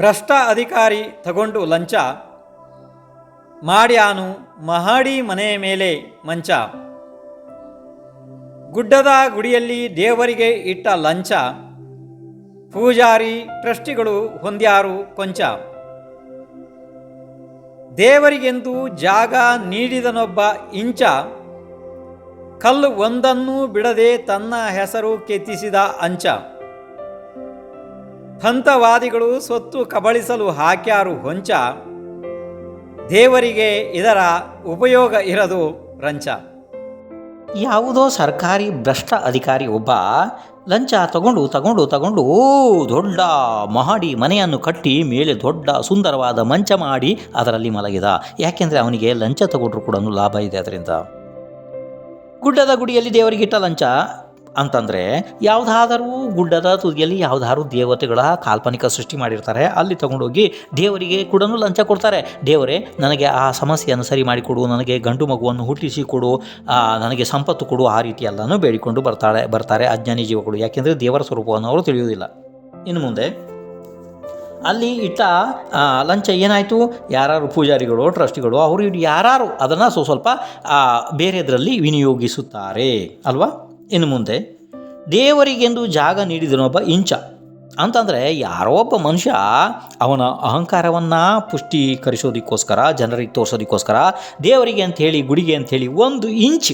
ಭ್ರಷ್ಟ ಅಧಿಕಾರಿ ತಗೊಂಡು ಲಂಚ. ಮಾಡ್ಯಾನು ಮಹಾಡಿ ಮನೆಯ ಮೇಲೆ ಮಂಚ. ಗುಡ್ಡದ ಗುಡಿಯಲ್ಲಿ ದೇವರಿಗೆ ಇಟ್ಟ ಲಂಚ. ಪೂಜಾರಿ ಟ್ರಸ್ಟಿಗಳು ಹೊಂದ್ಯಾರು ಕೊಂಚ. ದೇವರಿಗೆಂದು ಜಾಗ ನೀಡಿದನೊಬ್ಬ ಇಂಚ. ಕಲ್ಲು ಒಂದನ್ನೂ ಬಿಡದೆ ತನ್ನ ಹೆಸರು ಕೆತ್ತಿಸಿದ ಅಂಚ. ಹಂತವಾದಿಗಳು ಸ್ವತ್ತು ಕಬಳಿಸಲು ಹಾಕ್ಯಾರು ಹೊಂಚ, ದೇವರಿಗೆ ಇದರ ಉಪಯೋಗ ಇರದು ರಂಚ. ಯಾವುದೋ ಸರ್ಕಾರಿ ಭ್ರಷ್ಟ ಅಧಿಕಾರಿ ಒಬ್ಬ ಲಂಚ ತಗೊಂಡು ತಗೊಂಡು ತಗೊಂಡು ಓ ದೊಡ್ಡ ಮಹಡಿ ಮನೆಯನ್ನು ಕಟ್ಟಿ ಮೇಲೆ ದೊಡ್ಡ ಸುಂದರವಾದ ಮಂಚ ಮಾಡಿ ಅದರಲ್ಲಿ ಮಲಗಿದ. ಯಾಕೆಂದರೆ ಅವನಿಗೆ ಲಂಚ ತಗೊಂಡ್ರು ಕೂಡ ಲಾಭ ಇದೆ ಅದರಿಂದ. ಗುಡ್ಡದ ಗುಡಿಯಲ್ಲಿ ದೇವರಿಗೆ ಇಟ್ಟ ಲಂಚ. ಅಂತಂದರೆ ಯಾವುದಾದರೂ ಗುಡ್ಡದ ತುದಿಯಲ್ಲಿ ಯಾವುದಾದ್ರು ದೇವತೆಗಳ ಕಾಲ್ಪನಿಕ ಸೃಷ್ಟಿ ಮಾಡಿರ್ತಾರೆ, ಅಲ್ಲಿ ತಗೊಂಡೋಗಿ ದೇವರಿಗೆ ಕೂಡ ಲಂಚ ಕೊಡ್ತಾರೆ. ದೇವರೇ, ನನಗೆ ಆ ಸಮಸ್ಯೆಯನ್ನು ಸರಿ ಮಾಡಿಕೊಡು ನನಗೆ ಗಂಡು ಮಗುವನ್ನು ಹುಟ್ಟಿಸಿ ಕೊಡು ನನಗೆ ಸಂಪತ್ತು ಕೊಡು, ಆ ರೀತಿ ಎಲ್ಲನೂ ಬೇಡಿಕೊಂಡು ಬರ್ತಾಳೆ ಬರ್ತಾರೆ ಅಜ್ಞಾನಿ ಜೀವಗಳು. ಯಾಕೆಂದರೆ ದೇವರ ಸ್ವರೂಪವನ್ನು ಅವರು ತಿಳಿಯುವುದಿಲ್ಲ. ಇನ್ನು ಮುಂದೆ, ಅಲ್ಲಿ ಇಟ್ಟ ಲಂಚ ಏನಾಯಿತು? ಯಾರು ಪೂಜಾರಿಗಳು, ಟ್ರಸ್ಟಿಗಳು, ಅವರು ಯಾರು ಅದನ್ನು ಸ್ವ ಸ್ವಲ್ಪ ಬೇರೆದರಲ್ಲಿ ವಿನಿಯೋಗಿಸುತ್ತಾರೆ. ಅಲ್ವಾ? ಇನ್ನು ಮುಂದೆ, ದೇವರಿಗೆಂದು ಜಾಗ ನೀಡಿದನೊಬ್ಬ ಇಂಚ. ಅಂತಂದರೆ ಯಾರೋ ಒಬ್ಬ ಮನುಷ್ಯ ಅವನ ಅಹಂಕಾರವನ್ನು ಪುಷ್ಟೀಕರಿಸೋದಕ್ಕೋಸ್ಕರ, ಜನರಿಗೆ ತೋರಿಸೋದಕ್ಕೋಸ್ಕರ, ದೇವರಿಗೆ ಅಂಥೇಳಿ, ಗುಡಿಗೆ ಅಂಥೇಳಿ ಒಂದು ಇಂಚ್,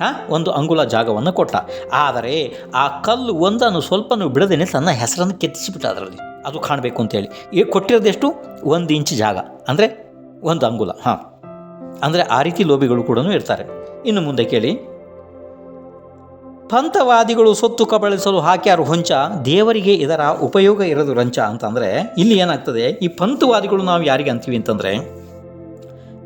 ಹಾಂ, ಒಂದು ಅಂಗುಲ ಜಾಗವನ್ನು ಕೊಟ್ಟ. ಆದರೆ ಆ ಕಲ್ಲು ಒಂದನ್ನು ಸ್ವಲ್ಪನೂ ಬಿಡದೇನೆ ತನ್ನ ಹೆಸರನ್ನು ಕೆತ್ತಿಸಿಬಿಟ್ಟ ಅದರಲ್ಲಿ. ಅದು ಕಾಣಬೇಕು ಅಂತೇಳಿ ಈಗ ಕೊಟ್ಟಿರೋದೆಷ್ಟು ಒಂದು ಇಂಚ್ ಜಾಗ. ಅಂದರೆ ಒಂದು ಅಂಗುಲ, ಹಾಂ. ಅಂದರೆ ಆ ರೀತಿ ಲೋಭಿಗಳು ಕೂಡ ಇರ್ತಾರೆ. ಇನ್ನು ಮುಂದೆ ಕೇಳಿ. ಪಂಥವಾದಿಗಳು ಸೊತ್ತು ಕಬಳಿಸಲು ಹಾಕ್ಯಾರು ಹೊಂಚ, ದೇವರಿಗೆ ಇದರ ಉಪಯೋಗ ಇರೋದು ರಂಚ ಅಂತಂದರೆ ಇಲ್ಲಿ ಏನಾಗ್ತದೆ? ಈ ಪಂಥವಾದಿಗಳು ನಾವು ಯಾರಿಗೆ ಅಂತೀವಿ ಅಂತಂದರೆ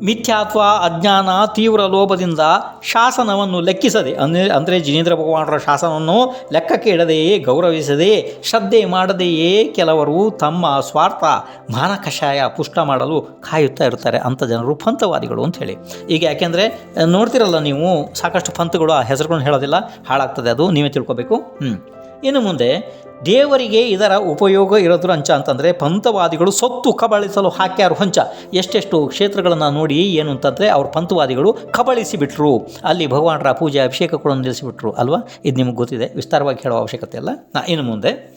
ಮಿಥ್ಯಾತ್ವ, ಅಜ್ಞಾನ, ತೀವ್ರ ಲೋಭದಿಂದ ಶಾಸನವನ್ನು ಲೆಕ್ಕಿಸದೆ, ಅಂದರೆ ಅಂದರೆ ಜಿನೇಂದ್ರ ಭಗವಾನರ ಶಾಸನವನ್ನು ಲೆಕ್ಕಕ್ಕೆ ಇಡದೆಯೇ, ಗೌರವಿಸದೆ, ಶ್ರದ್ಧೆ ಮಾಡದೆಯೇ ಕೆಲವರು ತಮ್ಮ ಸ್ವಾರ್ಥ ಮಾನ ಕಷಾಯ ಪುಷ್ಟ ಮಾಡಲು ಕಾಯುತ್ತಾ ಇರ್ತಾರೆ ಅಂಥ ಜನರು ಪಂಥವಾದಿಗಳು ಅಂತ ಹೇಳಿ. ಈಗ ಯಾಕೆಂದರೆ, ನೋಡ್ತಿರಲ್ಲ ನೀವು, ಸಾಕಷ್ಟು ಪಂಥಗಳು ಆ ಹೆಸರುಗಳನ್ನು ಹೇಳೋದಿಲ್ಲ, ಹಾಳಾಗ್ತದೆ ಅದು, ನೀವೇ ತಿಳ್ಕೊಬೇಕು. ಹ್ಞೂ ಇನ್ನು ಮುಂದೆ ದೇವರಿಗೆ ಇದರ ಉಪಯೋಗ ಇರೋದ್ರ ಅಂಚ ಅಂತಂದರೆ ಪಂಥವಾದಿಗಳು ಸೊತ್ತು ಕಬಳಿಸಲು ಹಾಕ್ಯಾರು ಹಂಚ. ಎಷ್ಟೆಷ್ಟು ಕ್ಷೇತ್ರಗಳನ್ನು ನೋಡಿ ಏನು ಅಂತಂದರೆ ಅವ್ರ ಪಂಥವಾದಿಗಳು ಕಬಳಿಸಿಬಿಟ್ರು. ಅಲ್ಲಿ ಭಗವಾನರ ಪೂಜೆ ಕೂಡ ನಿಲ್ಲಿಸಿಬಿಟ್ರು ಅಲ್ವಾ? ಇದು ನಿಮಗೆ ಗೊತ್ತಿದೆ. ವಿಸ್ತಾರವಾಗಿ ಹೇಳುವ ಅವಶ್ಯಕತೆ ಇಲ್ಲ. ನಾ ಇನ್ನು ಮುಂದೆ.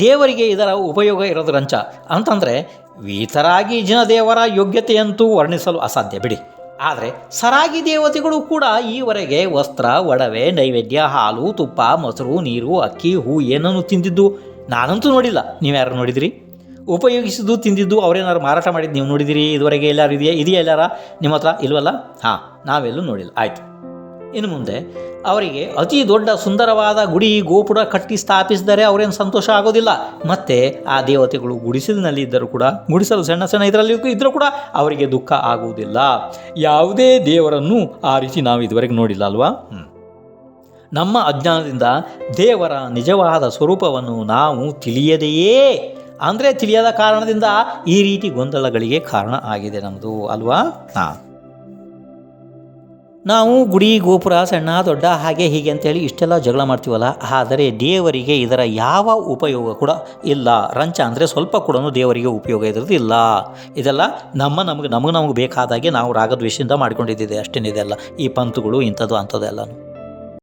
ದೇವರಿಗೆ ಇದರ ಉಪಯೋಗ ಇರೋದು ರಂಚ ಅಂತಂದರೆ ಜಿನ ದೇವರ ಯೋಗ್ಯತೆಯಂತೂ ವರ್ಣಿಸಲು ಅಸಾಧ್ಯ ಬಿಡಿ. ಆದರೆ ಸರಾಗಿ ದೇವತೆಗಳು ಕೂಡ ಈವರೆಗೆ ವಸ್ತ್ರ, ಒಡವೆ, ನೈವೇದ್ಯ, ಹಾಲು, ತುಪ್ಪ, ಮೊಸರು, ನೀರು, ಅಕ್ಕಿ, ಹೂ ಏನನ್ನು ತಿಂದಿದ್ದು? ನಾನಂತೂ ನೋಡಿಲ್ಲ. ನೀವು ಯಾರು ನೋಡಿದಿರಿ? ಉಪಯೋಗಿಸಿದ್ದು, ತಿಂದಿದ್ದು ಅವರೇನಾರು ಮಾರಾಟ ಮಾಡಿದ್ದು ನೀವು ನೋಡಿದಿರಿ? ಇದುವರೆಗೆ ಎಲ್ಲರೂ ಇದೆಯಾ? ಇದೆಯಾ ಎಲ್ಲಾರ? ನಿಮ್ಮ ಹತ್ರ ಇಲ್ವಲ್ಲ? ಹಾಂ, ನಾವೆಲ್ಲೂ ನೋಡಿಲ್ಲ. ಆಯಿತು. ಇನ್ನು ಮುಂದೆ, ಅವರಿಗೆ ಅತಿ ದೊಡ್ಡ ಸುಂದರವಾದ ಗುಡಿ, ಗೋಪುರ ಕಟ್ಟಿ ಸ್ಥಾಪಿಸಿದರೆ ಅವರೇನು ಸಂತೋಷ ಆಗೋದಿಲ್ಲ. ಮತ್ತೆ ಆ ದೇವತೆಗಳು ಗುಡಿಸಲಿನಲ್ಲಿ ಇದ್ದರೂ ಕೂಡ, ಗುಡಿಸಲು ಸಣ್ಣ ಸಣ್ಣ ಇದರಲ್ಲಿ ಇದ್ದರೂ ಕೂಡ ಅವರಿಗೆ ದುಃಖ ಆಗುವುದಿಲ್ಲ. ಯಾವುದೇ ದೇವರನ್ನು ಆ ರೀತಿ ನಾವು ಇದುವರೆಗೆ ನೋಡಿಲ್ಲ ಅಲ್ವಾ? ನಮ್ಮ ಅಜ್ಞಾನದಿಂದ ದೇವರ ನಿಜವಾದ ಸ್ವರೂಪವನ್ನು ನಾವು ತಿಳಿಯದೆಯೇ? ಅಂದರೆ ತಿಳಿಯದ ಕಾರಣದಿಂದ ಈ ರೀತಿ ಗೊಂದಲಗಳಿಗೆ ಕಾರಣ ಆಗಿದೆ ನಮ್ಮದು, ಅಲ್ವಾ? ಹಾಂ. ನಾವು ಗುಡಿ, ಗೋಪುರ, ಸಣ್ಣ, ದೊಡ್ಡ, ಹಾಗೆ ಹೀಗೆ ಅಂತೇಳಿ ಇಷ್ಟೆಲ್ಲ ಜಗಳ ಮಾಡ್ತೀವಲ್ಲ, ಆದರೆ ದೇವರಿಗೆ ಇದರ ಯಾವ ಉಪಯೋಗ ಕೂಡ ಇಲ್ಲ. ರಂಚ ಅಂದರೆ ಸ್ವಲ್ಪ ಕೂಡ ದೇವರಿಗೆ ಉಪಯೋಗ ಇರೋದು ಇದೆಲ್ಲ ನಮ್ಮ ನಮಗೆ ನಮಗೆ ನಮಗೆ ಬೇಕಾದಾಗೆ ನಾವು ರಾಗದ್ವೇಷದಿಂದ ಮಾಡ್ಕೊಂಡಿದ್ದಿದೆ. ಅಷ್ಟೇನಿದೆಲ್ಲ ಈ ಪಂತುಗಳು ಇಂಥದ್ದು ಅಂಥದ್ದೆಲ್ಲನೂ.